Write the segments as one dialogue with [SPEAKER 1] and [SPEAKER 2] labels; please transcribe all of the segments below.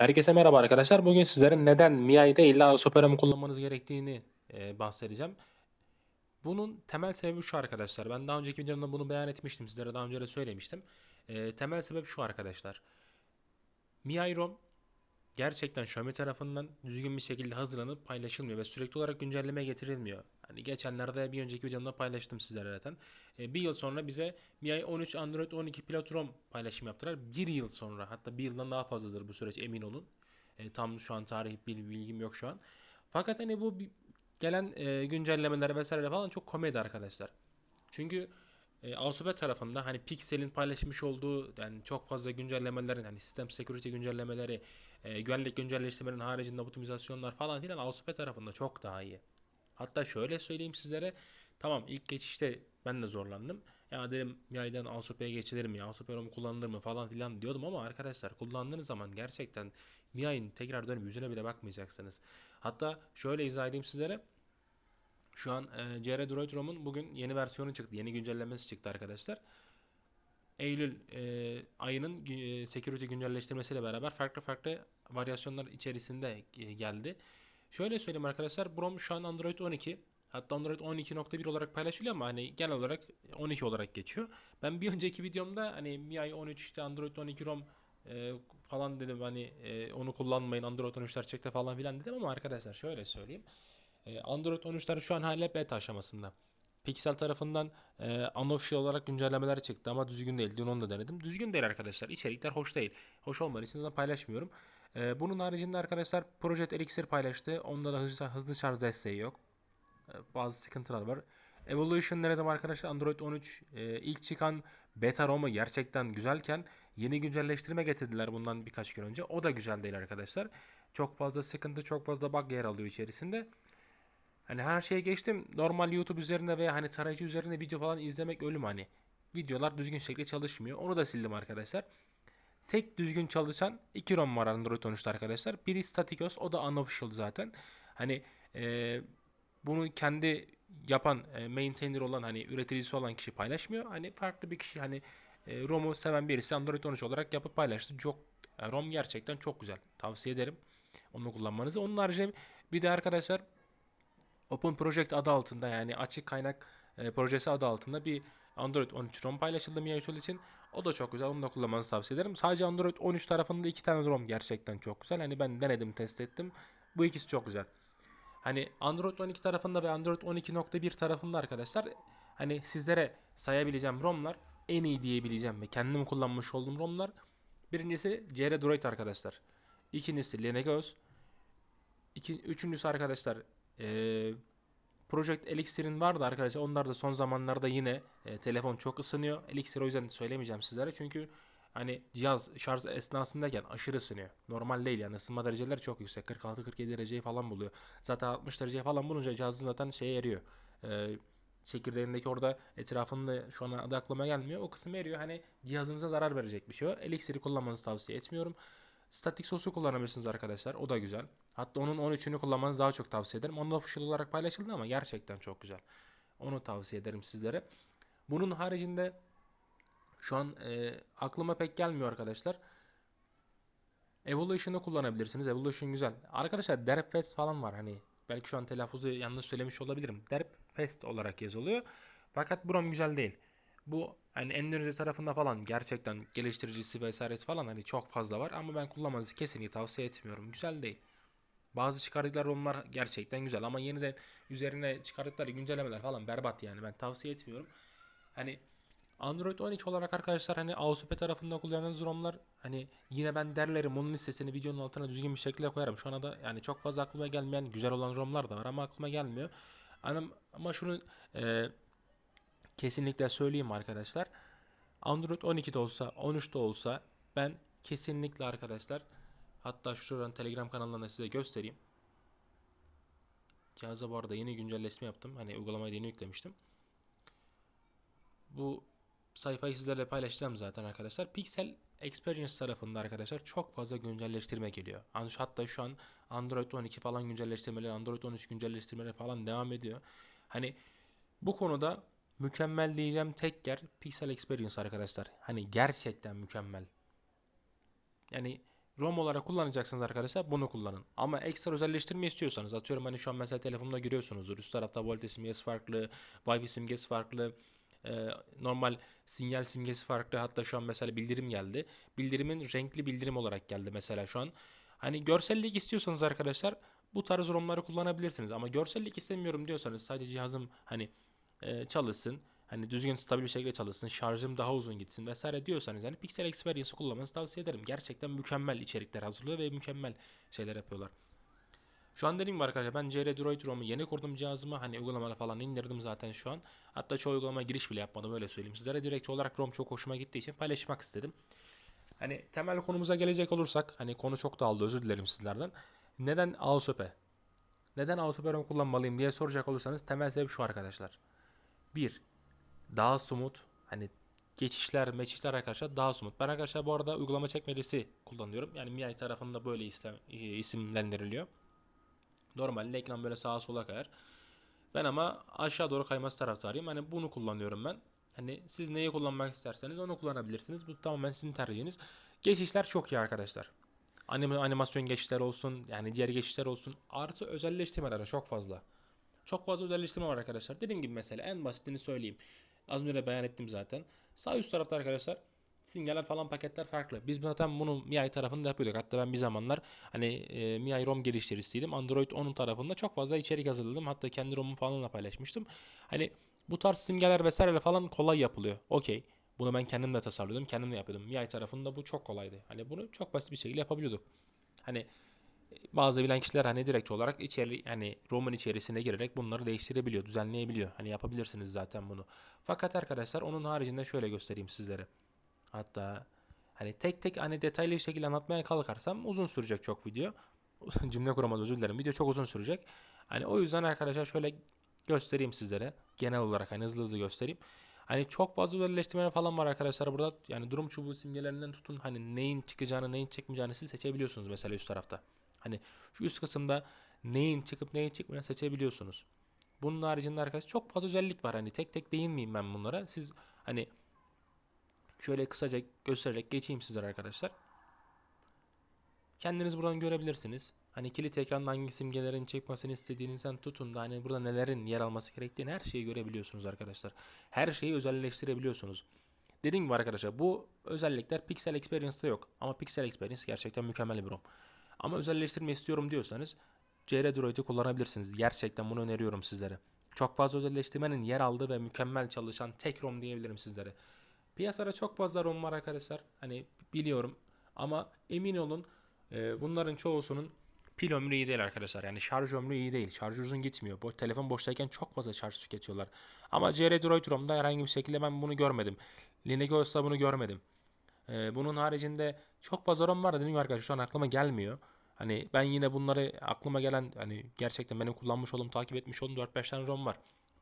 [SPEAKER 1] Herkese merhaba arkadaşlar. Bugün sizlere neden MIUI değil de Opera mı kullanmanız gerektiğini e, bahsedeceğim. Bunun temel sebebi şu arkadaşlar. Ben daha önceki videomda bunu beyan etmiştim. Sizlere daha önce de söylemiştim. E, temel sebep şu arkadaşlar. MIUI ROM gerçekten Xiaomi tarafından düzgün bir şekilde hazırlanıp paylaşılmıyor ve sürekli olarak güncelleme getirilmiyor. Hani geçenlerde bir önceki videomda paylaştım sizlere zaten. E, bir yıl sonra bize MIUI 13 Android 12 Pilot ROM paylaşım yaptılar. Bir yıl sonra hatta bir yıldan daha fazladır bu süreç emin olun. E, tam şu an tarih bil- bilgim yok şu an. Fakat hani bu gelen e, güncellemeler vesaire falan çok komedi arkadaşlar. Çünkü e, Asus'e tarafında hani Pixel'in paylaşmış olduğu yani çok fazla güncellemelerin hani sistem security güncellemeleri, e, güvenlik güncelleştirmenin haricinde optimizasyonlar falan filan Asus'e tarafında çok daha iyi. Hatta şöyle söyleyeyim sizlere. Tamam ilk geçişte ben de zorlandım. Ya dedim yaydan Asus'e geçilir mi? Asus ROM kullanılır mı falan filan diyordum ama arkadaşlar kullandığınız zaman gerçekten MIUI'nin tekrar dönüp yüzüne bile bakmayacaksınız. Hatta şöyle izah edeyim sizlere. Şu an e, CR Droid ROM'un bugün yeni versiyonu çıktı. Yeni güncellemesi çıktı arkadaşlar. Eylül e, ayının e, security güncelleştirmesiyle beraber farklı farklı varyasyonlar içerisinde e, geldi. Şöyle söyleyeyim arkadaşlar. bu ROM şu an Android 12. Hatta Android 12.1 olarak paylaşılıyor ama hani genel olarak 12 olarak geçiyor. Ben bir önceki videomda hani MIUI 13 işte Android 12 ROM e, falan dedim hani e, onu kullanmayın Android 13'ler çekte falan filan dedim ama arkadaşlar şöyle söyleyeyim. E, Android 13'ler şu an hala beta aşamasında. Pixel tarafından e, unofficial olarak güncellemeler çıktı ama düzgün değil. Dün onu da denedim. Düzgün değil arkadaşlar. İçerikler hoş değil. Hoş olmadığı için de paylaşmıyorum. E, bunun haricinde arkadaşlar Project Elixir paylaştı. Onda da hızlı, hızlı şarj desteği yok. E, bazı sıkıntılar var. Evolution denedim arkadaşlar. Android 13 e, ilk çıkan beta ROM'u gerçekten güzelken yeni güncelleştirme getirdiler bundan birkaç gün önce. O da güzel değil arkadaşlar. Çok fazla sıkıntı, çok fazla bug yer alıyor içerisinde. Hani her şeye geçtim. Normal YouTube üzerinde veya hani tarayıcı üzerinde video falan izlemek ölüm hani. Videolar düzgün şekilde çalışmıyor. Onu da sildim arkadaşlar. Tek düzgün çalışan iki ROM var Android 13'te arkadaşlar. Biri Staticos o da unofficial zaten. Hani e, bunu kendi yapan e, maintainer olan hani üreticisi olan kişi paylaşmıyor. Hani farklı bir kişi hani e, ROM'u seven birisi Android 13 olarak yapıp paylaştı. Çok ROM gerçekten çok güzel. Tavsiye ederim onu kullanmanızı. Onun haricinde bir de arkadaşlar Open Project adı altında yani açık kaynak e, projesi adı altında bir Android 13 ROM paylaşıldı MIUI için. O da çok güzel. Onu da kullanmanızı tavsiye ederim. Sadece Android 13 tarafında iki tane ROM gerçekten çok güzel. Hani ben denedim, test ettim. Bu ikisi çok güzel. Hani Android 12 tarafında ve Android 12.1 tarafında arkadaşlar hani sizlere sayabileceğim ROM'lar en iyi diyebileceğim ve kendim kullanmış olduğum ROM'lar birincisi CR Droid arkadaşlar. İkincisi Lenegos. İki, üçüncüsü arkadaşlar eee Project Elixir'in vardı arkadaşlar. Onlar da son zamanlarda yine e, telefon çok ısınıyor. Elixir o yüzden söylemeyeceğim sizlere. Çünkü hani cihaz şarj esnasındayken aşırı ısınıyor. Normal değil yani ısınma dereceleri çok yüksek. 46-47 dereceyi falan buluyor. Zaten 60 dereceyi falan bulunca cihazın zaten şeye eriyor. E, çekirdeğindeki orada etrafında şu an adı aklıma gelmiyor. O kısım eriyor. Hani cihazınıza zarar verecek bir şey o. Elixir'i kullanmanızı tavsiye etmiyorum. Statik sosu kullanabilirsiniz arkadaşlar. O da güzel. Hatta onun 13'ünü kullanmanızı daha çok tavsiye ederim. Onun official olarak paylaşıldı ama gerçekten çok güzel. Onu tavsiye ederim sizlere. Bunun haricinde şu an e, aklıma pek gelmiyor arkadaşlar. Evolution'ı kullanabilirsiniz. Evolution güzel. Arkadaşlar Derp Fest falan var hani. Belki şu an telaffuzu yanlış söylemiş olabilirim. Derp Fest olarak yazılıyor. Fakat bu ROM güzel değil. Bu hani Endonezya tarafında falan gerçekten geliştiricisi vesairesi falan hani çok fazla var ama ben kullanmanızı kesinlikle tavsiye etmiyorum. Güzel değil. Bazı çıkardıkları ROM'lar gerçekten güzel ama yeniden üzerine çıkardıkları güncellemeler falan berbat yani ben tavsiye etmiyorum. Hani Android 12 olarak arkadaşlar hani AOSP tarafında kullandığınız ROM'lar hani yine ben derlerim onun listesini videonun altına düzgün bir şekilde koyarım. Şu anda yani çok fazla aklıma gelmeyen güzel olan ROM'lar da var ama aklıma gelmiyor. Ama, ama şunu e, kesinlikle söyleyeyim arkadaşlar. Android 12'de olsa 13'te olsa ben kesinlikle arkadaşlar hatta şuradan Telegram kanalından da size göstereyim. Cihaza bu arada yeni güncelleşme yaptım. Hani uygulamayı yeni yüklemiştim. Bu sayfayı sizlerle paylaşacağım zaten arkadaşlar. Pixel Experience tarafında arkadaşlar çok fazla güncelleştirme geliyor. Hatta şu an Android 12 falan güncelleştirmeleri, Android 13 güncelleştirmeleri falan devam ediyor. Hani bu konuda mükemmel diyeceğim tek yer Pixel Experience arkadaşlar. Hani gerçekten mükemmel. Yani ROM olarak kullanacaksınız arkadaşlar bunu kullanın. Ama ekstra özelleştirme istiyorsanız atıyorum hani şu an mesela telefonda görüyorsunuzdur. Üst tarafta volt simgesi farklı, Wi-Fi simgesi farklı, e, normal sinyal simgesi farklı. Hatta şu an mesela bildirim geldi. Bildirimin renkli bildirim olarak geldi mesela şu an. Hani görsellik istiyorsanız arkadaşlar bu tarz ROM'ları kullanabilirsiniz. Ama görsellik istemiyorum diyorsanız sadece cihazım hani e, çalışsın. Hani düzgün stabil bir şekilde çalışsın, şarjım daha uzun gitsin vesaire diyorsanız yani Pixel Experience'ı kullanmanızı tavsiye ederim. Gerçekten mükemmel içerikler hazırlıyor ve mükemmel şeyler yapıyorlar. Şu an dediğim gibi arkadaşlar ben CR Droid ROM'u yeni kurdum cihazıma. Hani uygulamaları falan indirdim zaten şu an. Hatta çoğu uygulama giriş bile yapmadım öyle söyleyeyim sizlere. Direkt olarak ROM çok hoşuma gittiği için paylaşmak istedim. Hani temel konumuza gelecek olursak hani konu çok dağıldı özür dilerim sizlerden. Neden AUSP? Neden AUSP ROM kullanmalıyım diye soracak olursanız temel sebep şu arkadaşlar. 1 daha smooth. Hani geçişler, meçişler arkadaşlar daha smooth. Ben arkadaşlar bu arada uygulama çekmecesi kullanıyorum. Yani MIUI tarafında böyle istem, e, isimlendiriliyor. Normalde ekran böyle sağa sola kayar. Ben ama aşağı doğru kayması taraftarıyım. Hani bunu kullanıyorum ben. Hani siz neyi kullanmak isterseniz onu kullanabilirsiniz. Bu tamamen sizin tercihiniz. Geçişler çok iyi arkadaşlar. Anim animasyon geçişler olsun, yani diğer geçişler olsun. Artı özelleştirmeler çok fazla. Çok fazla özelleştirme var arkadaşlar. Dediğim gibi mesela en basitini söyleyeyim. Az önce de beyan ettim zaten. Sağ üst tarafta arkadaşlar sinyaller falan paketler farklı. Biz zaten bunu MIUI tarafında yapıyorduk. Hatta ben bir zamanlar hani e, MIUI ROM geliştiricisiydim. Android 10'un tarafında çok fazla içerik hazırladım. Hatta kendi ROM'umu falan da paylaşmıştım. Hani bu tarz simgeler vesaire falan kolay yapılıyor. Okey. Bunu ben kendim de tasarlıyordum. Kendim de yapıyordum. MIUI tarafında bu çok kolaydı. Hani bunu çok basit bir şekilde yapabiliyorduk. Hani bazı bilen kişiler hani direkt olarak içeri hani ROM'un içerisine girerek bunları değiştirebiliyor, düzenleyebiliyor. Hani yapabilirsiniz zaten bunu. Fakat arkadaşlar onun haricinde şöyle göstereyim sizlere. Hatta hani tek tek hani detaylı bir şekilde anlatmaya kalkarsam uzun sürecek çok video. Cümle kuramadı özür dilerim. Video çok uzun sürecek. Hani o yüzden arkadaşlar şöyle göstereyim sizlere. Genel olarak hani hızlı hızlı göstereyim. Hani çok fazla özelleştirme falan var arkadaşlar burada. Yani durum çubuğu simgelerinden tutun hani neyin çıkacağını neyin çıkmayacağını siz seçebiliyorsunuz mesela üst tarafta. Hani şu üst kısımda neyin çıkıp neyin çıkmayacağını seçebiliyorsunuz. Bunun haricinde arkadaşlar çok fazla özellik var. Hani tek tek değinmeyeyim ben bunlara. Siz hani şöyle kısaca göstererek geçeyim sizlere arkadaşlar. Kendiniz buradan görebilirsiniz. Hani kilit ekranda hangi simgelerin çıkmasını istediğinizden tutun da hani burada nelerin yer alması gerektiğini her şeyi görebiliyorsunuz arkadaşlar. Her şeyi özelleştirebiliyorsunuz. Dediğim gibi arkadaşlar bu özellikler Pixel Experience'da yok. Ama Pixel Experience gerçekten mükemmel bir ROM. Ama özelleştirme istiyorum diyorsanız CR Droid'i kullanabilirsiniz. Gerçekten bunu öneriyorum sizlere. Çok fazla özelleştirmenin yer aldığı ve mükemmel çalışan tek ROM diyebilirim sizlere. Piyasada çok fazla ROM var arkadaşlar. Hani biliyorum ama emin olun e, bunların çoğusunun pil ömrü iyi değil arkadaşlar. Yani şarj ömrü iyi değil. Şarj uzun gitmiyor. Bu telefon boştayken çok fazla şarj tüketiyorlar. Ama CR Droid ROM'da herhangi bir şekilde ben bunu görmedim. Lineagos'ta bunu görmedim. Ee, bunun haricinde çok fazla ROM var dediğim gibi arkadaşlar şu an aklıma gelmiyor. Hani ben yine bunları aklıma gelen hani gerçekten benim kullanmış olduğum takip etmiş olduğum 4-5 tane ROM var.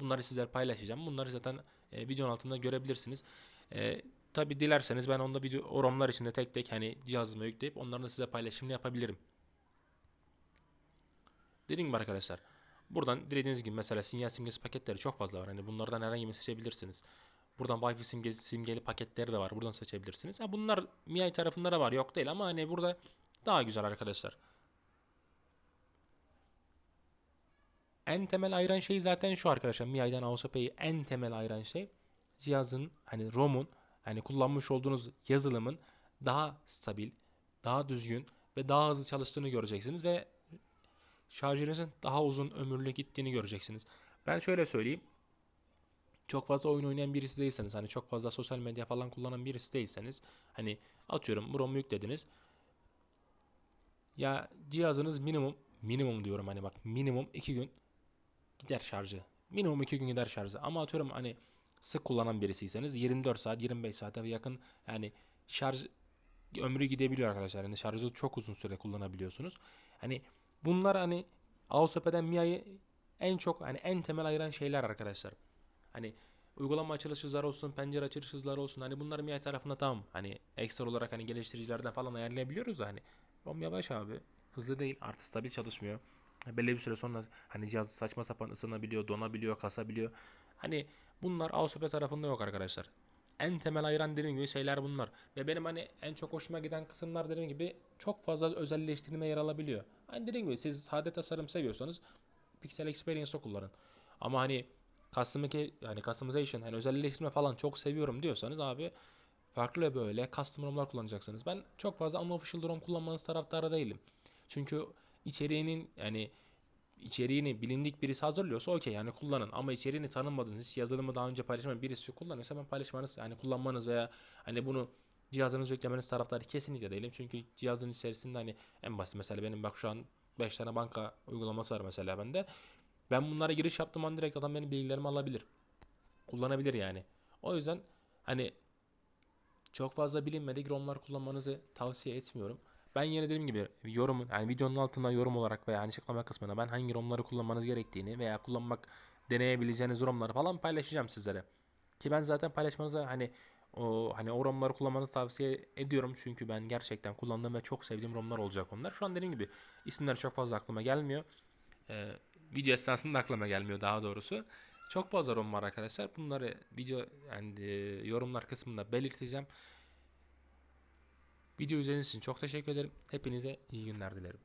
[SPEAKER 1] Bunları sizler paylaşacağım. Bunları zaten e, videonun altında görebilirsiniz. E, Tabi dilerseniz ben onda video o ROM'lar içinde tek tek hani cihazıma yükleyip onların da size paylaşımını yapabilirim. Dediğim gibi arkadaşlar. Buradan dilediğiniz gibi mesela sinyal simgesi paketleri çok fazla var. Hani bunlardan herhangi birini seçebilirsiniz. Buradan Wi-Fi simgesi, simgeli paketleri de var. Buradan seçebilirsiniz. Ha, bunlar MIUI tarafında da var. Yok değil ama hani burada daha güzel arkadaşlar. En temel ayıran şey zaten şu arkadaşlar. MIUI'den AOSP'yi en temel ayıran şey cihazın hani ROM'un hani kullanmış olduğunuz yazılımın daha stabil, daha düzgün ve daha hızlı çalıştığını göreceksiniz ve şarjınızın daha uzun ömürlü gittiğini göreceksiniz. Ben şöyle söyleyeyim. Çok fazla oyun oynayan birisi değilseniz, hani çok fazla sosyal medya falan kullanan birisi değilseniz, hani atıyorum bu ROM'u yüklediniz. Ya cihazınız minimum, minimum diyorum hani bak minimum 2 gün gider şarjı. Minimum 2 gün gider şarjı. Ama atıyorum hani sık kullanan birisiyseniz 24 saat 25 saate yakın yani şarj ömrü gidebiliyor arkadaşlar. Yani şarjı çok uzun süre kullanabiliyorsunuz. Hani bunlar hani AOSP'den MIA'yı en çok hani en temel ayıran şeyler arkadaşlar. Hani uygulama açılış hızları olsun, pencere açılış hızları olsun. Hani bunlar MIUI tarafında tamam. Hani ekstra olarak hani geliştiricilerden falan ayarlayabiliyoruz da hani ROM yavaş abi. Hızlı değil. Artı stabil çalışmıyor. Belli bir süre sonra hani cihaz saçma sapan ısınabiliyor, donabiliyor, kasabiliyor. Hani bunlar AOSP tarafında yok arkadaşlar. en temel ayıran dediğim gibi şeyler bunlar. Ve benim hani en çok hoşuma giden kısımlar dediğim gibi çok fazla özelleştirme yer alabiliyor. Hani dediğim gibi siz sade tasarım seviyorsanız Pixel Experience'ı kullanın. Ama hani custom yani customization hani özelleştirme falan çok seviyorum diyorsanız abi farklı böyle custom ROM'lar kullanacaksınız. Ben çok fazla unofficial ROM kullanmanız taraftarı değilim. Çünkü içeriğinin yani içeriğini bilindik birisi hazırlıyorsa okey yani kullanın ama içeriğini tanımadığınız hiç yazılımı daha önce paylaşmayan birisi kullanıyorsa ben paylaşmanız yani kullanmanız veya hani bunu cihazınıza yüklemeniz taraftarı kesinlikle değilim. Çünkü cihazın içerisinde hani en basit mesela benim bak şu an 5 tane banka uygulaması var mesela bende. Ben bunlara giriş yaptığım an direkt adam benim bilgilerimi alabilir. Kullanabilir yani. O yüzden hani çok fazla bilinmedik ROM'lar kullanmanızı tavsiye etmiyorum. Ben yine dediğim gibi yorum yani videonun altında yorum olarak veya açıklama kısmına ben hangi ROM'ları kullanmanız gerektiğini veya kullanmak deneyebileceğiniz ROM'ları falan paylaşacağım sizlere. Ki ben zaten paylaşmanıza hani o hani o ROM'ları kullanmanızı tavsiye ediyorum çünkü ben gerçekten kullandığım ve çok sevdiğim ROM'lar olacak onlar. Şu an dediğim gibi isimler çok fazla aklıma gelmiyor. Ee, video esnasında aklıma gelmiyor daha doğrusu. Çok fazla ROM var arkadaşlar. Bunları video yani e, yorumlar kısmında belirteceğim. Video izlediğiniz için çok teşekkür ederim. Hepinize iyi günler dilerim.